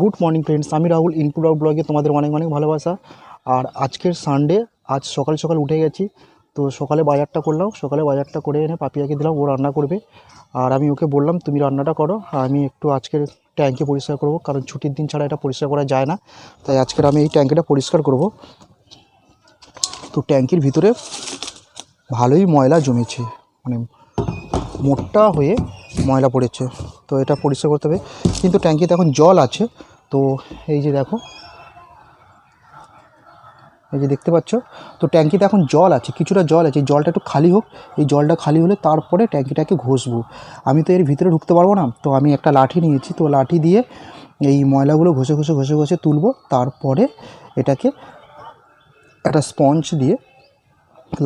Good morning friends আমি Rahul input out ব্লগে তোমাদের অনেক অনেক ভালোবাসা। আর আজকের সানডে আজ সকাল সকাল উঠে গেছি। তো সকালে বাজারটা করলাম। সকালে বাজারটা করে এনে পাপিয়াকে দিলাম। ও রান্না করবে। আর আমি ওকে বললাম, তুমি রান্নাটা করো। আমি একটু আজকের ট্যাঙ্কে পরিষ্কার করব। কারণ ছুটির দিন ছাড়া এটা পরিষ্কার করা যায় না। তাই আজকের আমি এই ট্যাঙ্কিটা পরিষ্কার করব। তো ট্যাঙ্কির ভিতরে ভালোই ময়লা জমেছে। মানে মোটা হয়ে ময়লা পড়েছে। তো এটা পরিষ্কার করতে হবে। কিন্তু ট্যাঙ্কিতে এখন জল আছে। তো এই যে দেখো, এই যে দেখতে পাচ্ছ, তো ট্যাঙ্কিতে এখন জল আছে, কিছুটা জল আছে। জলটা একটু খালি হোক, এই জলটা খালি হলে তারপরে ট্যাঙ্কিটাকে ঘষবো। আমি তো এর ভিতরে ঢুকতে পারব না, তো আমি একটা লাঠি নিয়েছি। তো লাঠি দিয়ে এই ময়লাগুলো ঘষে ঘষে ঘষে ঘষে তুলবো। তারপরে এটাকে একটা স্পঞ্জ দিয়ে,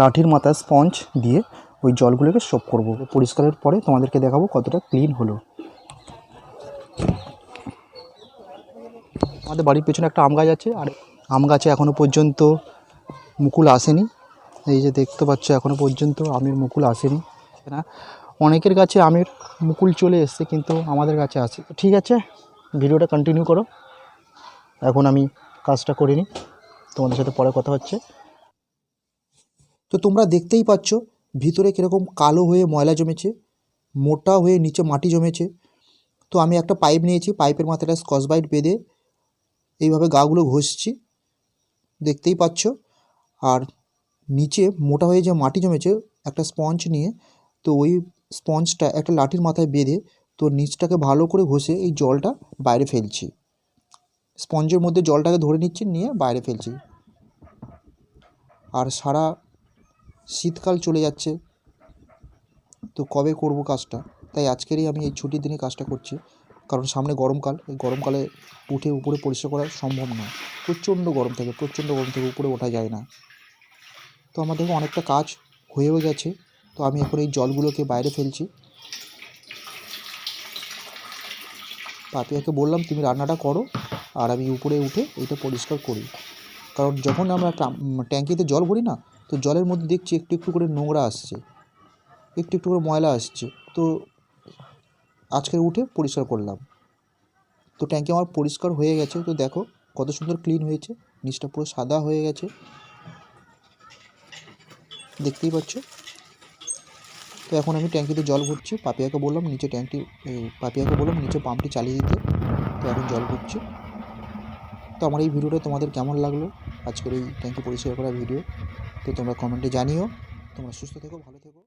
লাঠির মাথায় স্পঞ্জ দিয়ে ওই জলগুলোকে সোপ করব। পরিষ্কারের পরে তোমাদেরকে দেখাবো কতটা ক্লিন হলো। আমাদের বাড়ির পেছনে একটা আম গাছ আছে, আর আম গাছে এখনও পর্যন্ত মুকুল আসেনি। এই যে দেখতে পাচ্ছ এখনও পর্যন্ত আমের মুকুল আসেনি। না অনেকের কাছে আমের মুকুল চলে এসছে, কিন্তু আমাদের কাছে আছে ঠিক আছে, ভিডিওটা কন্টিনিউ করো। এখন আমি কাজটা করে নিই। তোমাদের সাথে পরে কথা হচ্ছে। তো তোমরা দেখতেই পাচ্ছ ভিতরে কীরকম কালো হয়ে ময়লা জমেছে, মোটা হয়ে নিচে মাটি জমেছে। তো আমি একটা পাইপ নিয়েছি, পাইপের মাথাটা স্কচ বাইট বেঁধে এইভাবে গাগুলো ঘষছি, দেখতেই পাচ্ছ। আর নিচে মোটা হয়ে যে মাটি জমেছে, একটা স্পঞ্জ নিয়ে, তো ওই স্পঞ্জটা একটা লাঠির মাথায় বেঁধে, তো নিচটাকে ভালো করে ঘষে এই জলটা বাইরে ফেলছি। স্পঞ্জের মধ্যে জলটাকে ধরে নিচ্ছি, নিয়ে বাইরে ফেলছি। আর সারা শীতকাল চলে যাচ্ছে। তো কবে করব কাজটা? তাই আজকেরই আমি এই ছুটির দিনে কাজটা করছি। কারণ সামনে গরমকাল, এই গরমকালে উঠে উপরে পরিষ্কার করা সম্ভব নয়। প্রচণ্ড গরম থাকে, প্রচণ্ড গরম থেকে উপরে ওঠা যায় না। তো আমার দেখো অনেকটা কাজ হয়েও গেছে। তো আমি এখন এই জলগুলোকে বাইরে ফেলছি। পাপিয়াকে বললাম, তুমি রান্নাটা করো আর আমি উপরে উঠে এটা পরিষ্কার করি। কারণ যখন আমরা ট্যাঙ্কিতে জল ভরি না তো জলের মধ্যে দেখছি একটু একটু করে নোংরা আসছে, একটু একটু করে ময়লা আসছে। তো আজকে উঠে পরিষ্কার করলাম। তো ট্যাঙ্কি আমার পরিষ্কার হয়ে গেছে। তো দেখো কত সুন্দর ক্লিন হয়েছে। নিচটা পুরো সাদা হয়ে গেছে। দেখতেই পাচ্ছ? তো এখন আমি ট্যাঙ্কিতে জল ভরছি। পাপিয়াকে বললাম নিচে ট্যাঙ্কটি পাপিয়াকে বললাম নিচে পাম্পটি চালিয়ে দিতে। তো এখন জল ভরছি। তো আমার এই ভিডিওটা তোমাদের কেমন লাগল? আজকের এই ট্যাঙ্কি পরিষ্কার করা ভিডিও। তো তোমরা কমেন্টে জানিও। তোমরা সুস্থ থেকো ভালো থেকো।